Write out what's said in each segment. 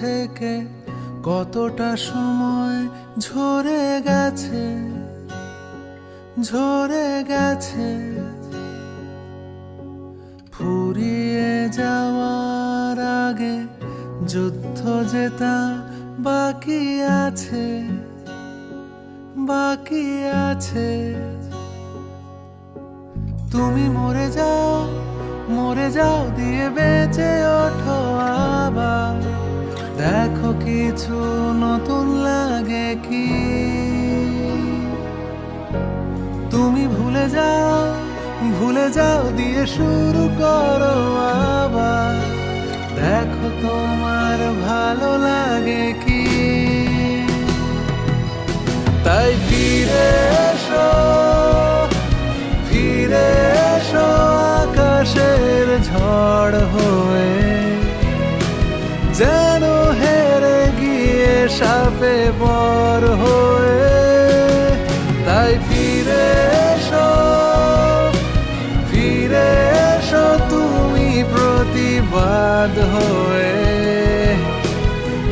থেকে কতটা সময় ঝরে গেছে ঝরে গেছে। ফুরিয়ে যাওয়ার আগে যুদ্ধ জেতা বাকি আছে বাকি আছে। তুমি মরে যাও মরে যাও, দিয়ে বেঁচে ওঠো আবার। দেখো কিছু নতুন লাগে কি? তুমি ভুলে যাও ভুলে যাও, দিয়ে শুরু করো আবার। দেখো তোমার ভালো লাগে কি? সাপে বর হয়ে তাই ফিরে এসো ফিরে এসো তুমি প্রতিবাদ হয়ে।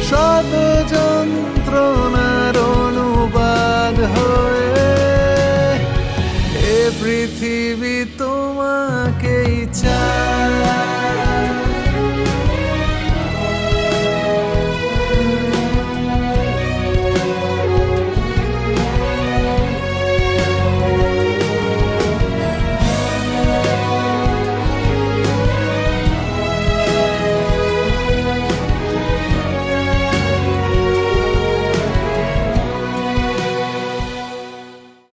শত যন্ত্রণার অনুবাদ হয়ে এ পৃথিবী তোমাকেই চায়